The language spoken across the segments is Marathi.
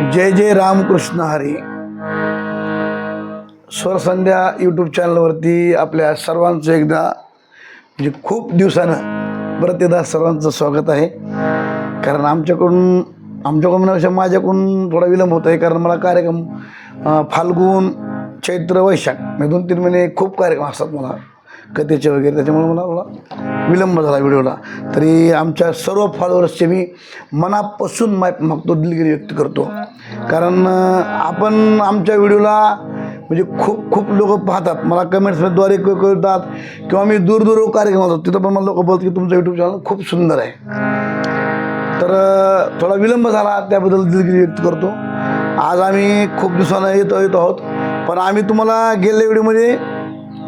जय जय रामकृष्ण हरी. स्वरसंध्या यूट्यूब चॅनलवरती आपल्या सर्वांचं एकदा म्हणजे खूप दिवसानं परत एकदा सर्वांचं स्वागत आहे. कारण आमच्याकडून आमच्याकडून म्हणण्यापेक्षा माझ्याकडून थोडा विलंब होत आहे कारण मला कार्यक्रम फाल्गुन चैत्र वैशाख म्हणजे दोन तीन महिने खूप कार्यक्रम असतात मला. कथेचे वगैरे त्याच्यामुळे मला थोडा विलंब झाला व्हिडिओला. तरी आमच्या सर्व फॉलोअर्सचे मी मनापासून माय मागतो दिलगिरी व्यक्त करतो. कारण आपण आमच्या व्हिडिओला म्हणजे खूप खूप लोक पाहतात. मला कमेंट्सद्वारे कळतात किंवा मी दूरदूर कार्यक्रम होतो तिथं पण मला लोक बोलतात की तुमचं यूट्यूब चॅनल खूप सुंदर आहे. तर थोडा विलंब झाला त्याबद्दल दिलगिरी व्यक्त करतो. आज आम्ही खूप दिवसानं येतो येतो आहोत. पण आम्ही तुम्हाला गेल्या व्हिडिओमध्ये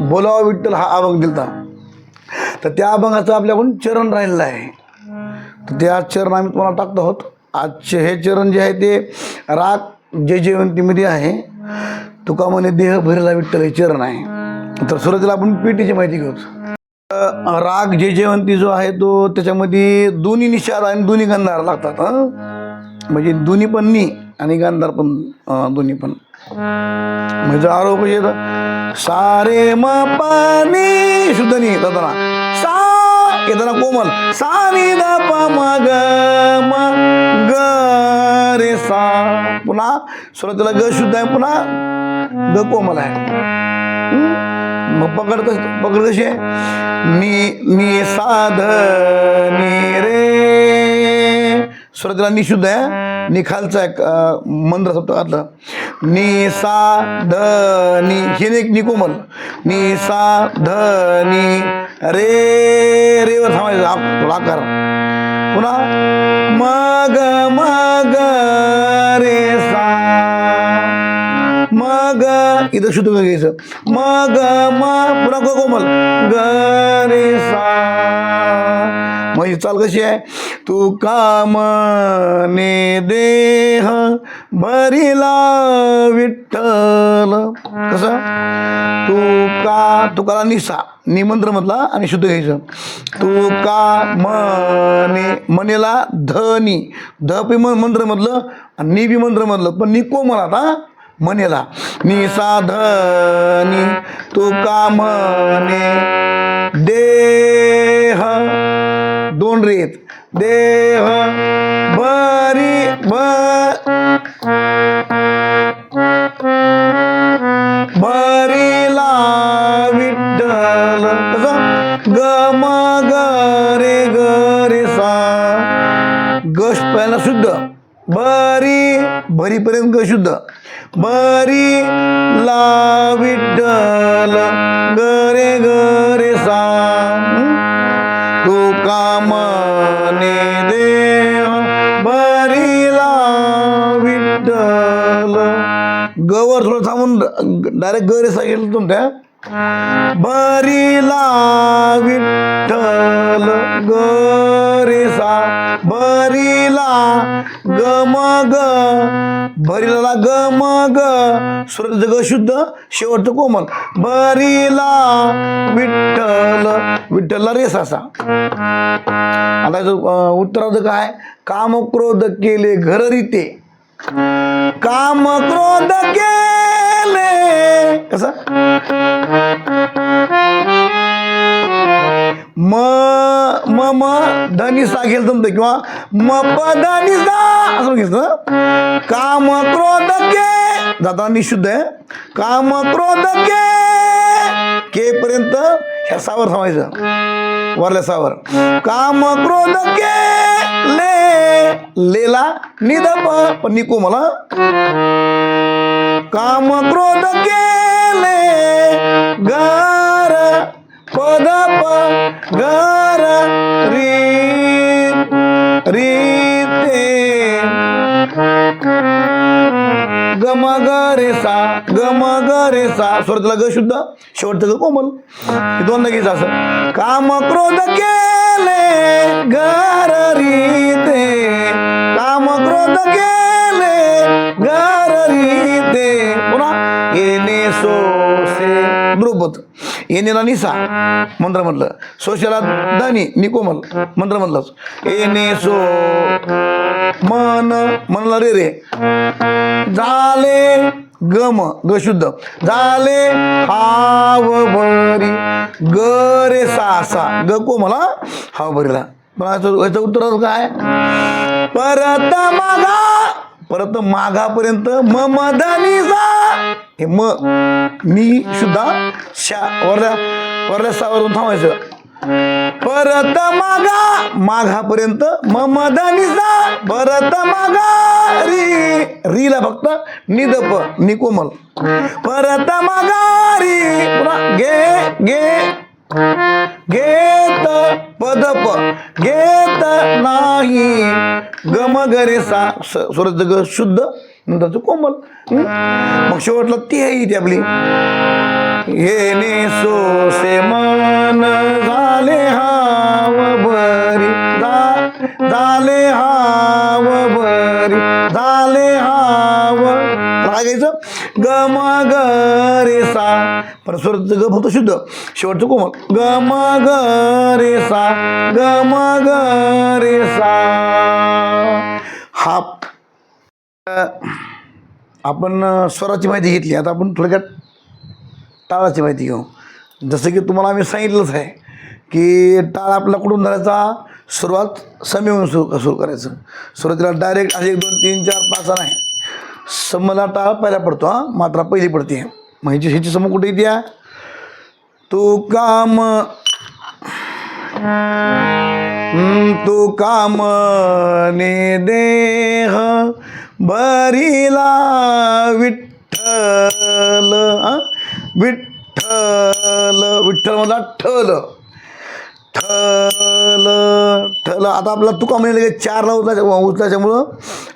बोलावा विठ्ठल हा अभंग दिलता. तर त्या अभंगाचं आपल्याकडून चरण राहिलेलं आहे. तर ते आज चरण आम्ही तुम्हाला टाकतो आहोत. आजचे हे चरण जे आहे ते राग जे जयवंतीमध्ये आहे. तुका म्हणे देह भरला विठ्ठल हे चरण आहे. तर सुरुवातीला आपण पेटीची माहिती घेऊ. राग जे जयवंती जो आहे तो त्याच्यामध्ये दोन्ही निषाद आणि दोन्ही गंधार लागतात म्हणजे दोन्ही पण नी आणि गांधार पण दोन्ही पण. म्हणजे आरोप येत येतं सारे म पाणी शुद्ध नाही येताना सा येताना कोमल. सा नि द प म ग म ग रे सा. पुन्हा सुरुवातीला ग शुद्ध आहे पुन्हा ग कोमल आहे. मग पकड कस पकड कशी आहे? मी मी साध नि रे. सुरुवातीला निशुद्ध आहे निखालचा एक मंत्र सप्तकातलं नि सा ध नि हे एक निकोमल नि सा ध नि रे रेवर थांबायचं आकार. पुन्हा मग मग रे सा. मग इथं शुद्ध घ्यायचं. मग म पुन्हा कोमल ग रे सा. ही चाल कशी आहे? तू काम ने देह भरिला विठ्ठल. कसं? तू का तुकाला निसा. निमंत्र मधला आणि शुद्ध घ्यायचं. तू का मने मनेला धनी. ध पी म- मंत्र मधलं आणि नि बी मंत्र म्हटलं पण निको मला आता मनेला. निसा धनी. तू का मने देह दोन रेत देह बरी ब बरीला विठ्ठल गम ग गरे रे ग रे सा गश पहिला शुद्ध. बरी भरीपर्यंत ग शुद्ध. बरी ला विठ्ठल ग रे ग रे सा तू कामने देव बरीला विठ्ठल. गवर थोडं थांबून डायरेक्ट गरे सांगितलं तुमच्या बरीला विठ्ठल गरेसा बरीला गम ग भरीला ग ग सुरत ग शुद्ध शेवटचं कोमल. बरीला विठ्ठल विठ्ठलला रेस असा आता याचं, उत्तरार्ध काय? काम क्रोध केले घररिते. काम क्रोध केले. कसं? म म म धनी सा घेल जमतं किंवा म प धनी सा असं घेतलं काम क्रोध के जाताना निशुद्ध आहे. काम क्रोध के के पर्यंत ह्या सावर थांबायचं. वरल्या सावर. काम क्रोध के ले लेला निदप पण निको मला. काम क्रोध केले गार पद प गार री रीते. गम ग रे सा गम ग रे सा स्वरतला ग शुद्ध शेवटचं ग कोमल. हे दोनदा घ्यायचं असं. काम क्रोध केले घर रीते. काम क्रोध केले घर रीते. पुन्हा येणे सोसे. द्रुपद. येणेला निसा मंत्र म्हटलं सोशला दानी निकोमल मंत्र म्हटलंच येणे सो मन म्हणलं रे रे. झाले गम ग शुद्ध. झाले हाव बरी ग रे सा सा. ग कोमला हाव बरीला पण याचं याचं उत्तर काय? परत मागा परत माघापर्यंत म मदानी जा हे म मी सुद्धा शा वरल्या वरल्या सावरून थांबायचं. परत मागा माघापर्यंत म मदानी जा परत मागा री. रीला फक्त निदप निकोमल परत मागा री. पुन्हा गे गे. घेत पदप घेत नाही. गम गरे सा स्वराचं ग शुद्ध नंतरचं कोमल. मग शेवटला ती आहे इथे आपली. येणे सोसे पण स्वराचं ग फक्त शुद्ध. शेवटचं कोमल. म ग रे सा. ग म ग रे सा. हा. आपण स्वराची माहिती घेतली. आता आपण थोडक्यात टाळाची माहिती घेऊ. जसं की तुम्हाला आम्ही सांगितलंच आहे की टाळ आपला कुठून धरायचा सुरुवात समीहून सुरू सुरू करायचं. सुरुवातीला डायरेक्ट आज एक दोन तीन चार पाच नाही. समला टाळ पहिला पडतो हा. मात्रा पहिली पडते म्हणजे ह्याची ह्याची सम कुठे द्या तू काम तू काम ने देह बरीला विठ्ठल विठ्ठल विठ्ठल मला ठल. ठल ठल. आता आपला तुका म्हणजे चारला उचलायच्या उचलायच्यामुळं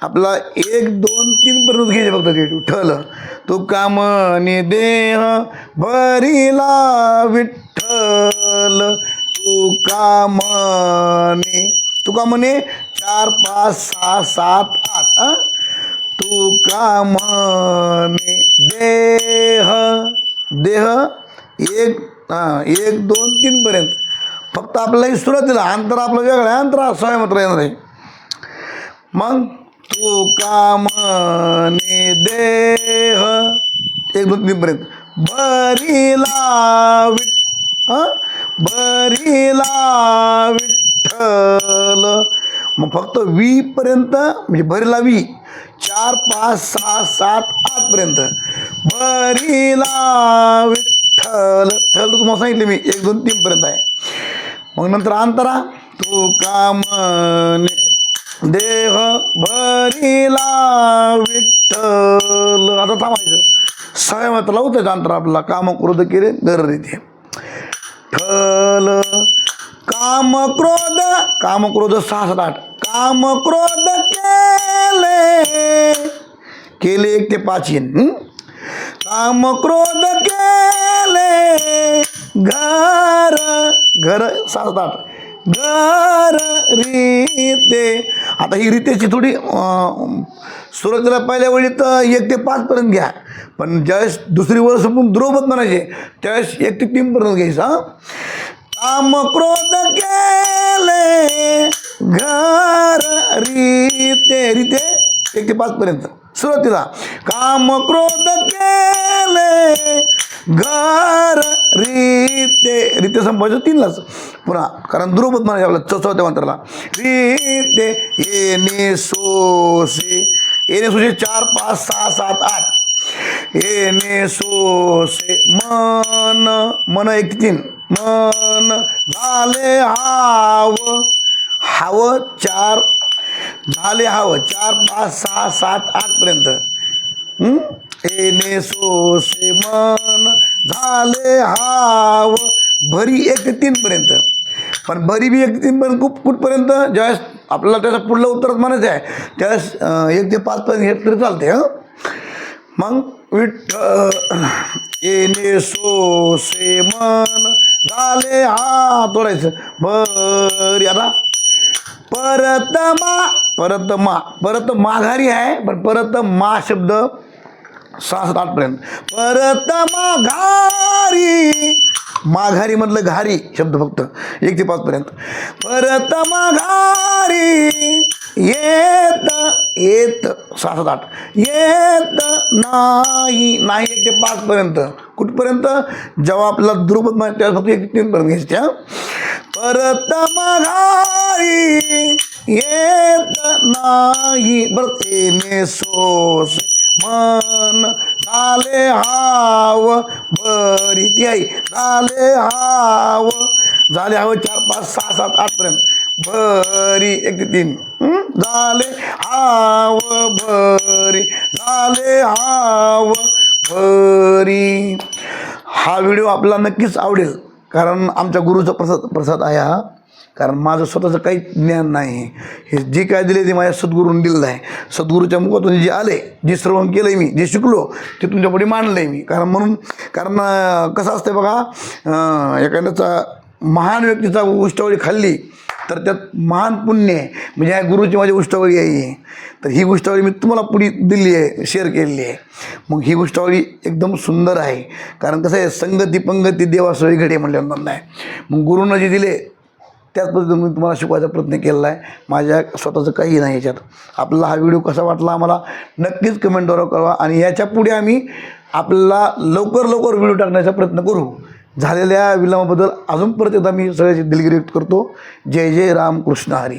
आपला एक दोन तीन पर्यंत घ्यायचे फक्त ते ठल. तुका म्हणे देह भरीला विठ्ठल. तुका म्हणे तुका म्हणे चार पाच सहा सात आठ हा? तुका कामने देह देह एक हां एक दोन तीन पर्यंत. फक्त आपल्याला सुरुवातीला अंतर आपलं वेगळं आहे. अंतर सवय मात्र येणार आहे. मग तू काम देह? एक दोन तीनपर्यंत बरीला भरीला विठ हं? विठ्ठल मग फक्त वी पर्यंत म्हणजे भरीला वी चार पाच सहा सात आठ पर्यंत. भरीला विठ्ठल ठल तुम्हाला सांगितले मी. एक दोन तीन पर्यंत आहे. मग नंतर अंतरा. तू काम देह भरीला विठ्ठल. आता थांबायचं सगळ्या मात्र होतं अंतर आपला काम क्रोध केले दर रीते ठल काम क्रोध काम क्रोध सहा आठ. काम क्रोध केले. केले एक ते पाच येईन. काम क्रोध केले. घर घर सात आठ. घर रीते. आता ही रीतेची थोडी सुरुवातीला पहिल्या वेळी तर एक ते पाचपर्यंत घ्या. पण ज्यावेळेस दुसरी वेळ संपून द्रोपद म्हणायचे त्यावेळेस एक ते तीनपर्यंत घ्यायचा घ्यायचं काम क्रोध केले घर रीते. रीते एक ते पाचपर्यंत सुरुवातीला काम क्रोध केले घर रीते रीते संभाषण तीनलाच. पुन्हा कारण द्रुपद म्हणा आपल्या चौथ्या मंत्राला रीते येणे सोसे. येणे सोसे चार पाच सहा सात आठ. येणे सोसे. मन मन एक तीन. मन झाले हाव. हाव चार. झाले हाव. चार पाच सहा सात आठ पर्यंत येणे सोसे मन झाले हाव. भरी एक ते तीनपर्यंत पण भरी बी एक ते तीन पर्यंत खूप कुठपर्यंत? ज्यावेळेस आपल्याला त्याचं पुढलं उत्तरच म्हणायचं आहे त्यावेळेस एक ते पाचपर्यंत हे तरी चालते हं. मग विठ्ठ येणे सोसे मन झाले हा तोडायचं. बरी आता. परत मा परत मा परत माघारी आहे पण परत मा शब्द सहा सात आठपर्यंत. परत माघारी. माघारी मधलं घारी शब्द फक्त. एक ते पाचपर्यंत. परत माघारी. येत येत. सहा सात आठ. येत नाही. नाही एक ते पाचपर्यंत. कुठपर्यंत? जेव्हा आपल्याला द्रुपद माहिती त्यावेळेस फक्त एक तीन तीनपर्यंत घ्यायची त्या. परत माघारी. येत नाही. बरं ते सोस मन. झाले हाव. बरी ती आई. झाले हाव. झाले हाव चार पाच सहा सात आठपर्यंत. भरी एक ते तीन. झाले हाव. भरी झाले हाव. भरी हा व्हिडिओ आपला नक्कीच आवडेल. कारण आमच्या गुरुचा प्रसाद प्रसाद आहे हा. कारण माझं स्वतःचं काही ज्ञान नाही. हे जे काय दिले ते माझ्या सद्गुरूंनी दिलेलं आहे. सद्गुरूच्या मुखातून जे आले जे श्रवण केलं आहे मी जे शिकलो ते तुमच्यापुढे मांडलं आहे मी. कारण म्हणून कारण कसं असतं बघा एखाद्याचा महान व्यक्तीचा उष्टावळी खाल्ली तर त्यात महान पुण्य आहे. म्हणजे ह्या गुरुची माझी उष्टावळी आहे. तर ही गोष्टावळी मी तुम्हाला पुढे दिली आहे शेअर केलेली आहे. मग ही गोष्टावळी एकदम सुंदर आहे. कारण कसं आहे संगती पंगती देवासोयी घडे म्हणल्यानंतर नाही मग गुरुनं जे दिले त्याच पद्धतीने मी तुम्हाला शिकवायचा प्रयत्न केलेला आहे. माझ्या स्वतःचं काही नाही याच्यात. आपल्याला हा व्हिडिओ कसा वाटला आम्हाला नक्कीच कमेंटद्वारे कळवा आणि याच्यापुढे आम्ही आपल्याला लवकर लवकर व्हिडिओ टाकण्याचा प्रयत्न करू. झालेल्या विलंबाबद्दल अजून परत एकदा मी सगळ्याची दिलगिरी व्यक्त करतो. जय जय राम कृष्ण हरी.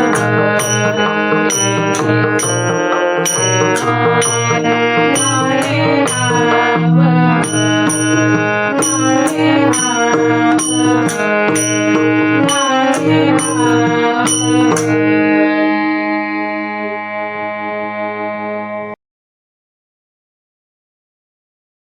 Thank you.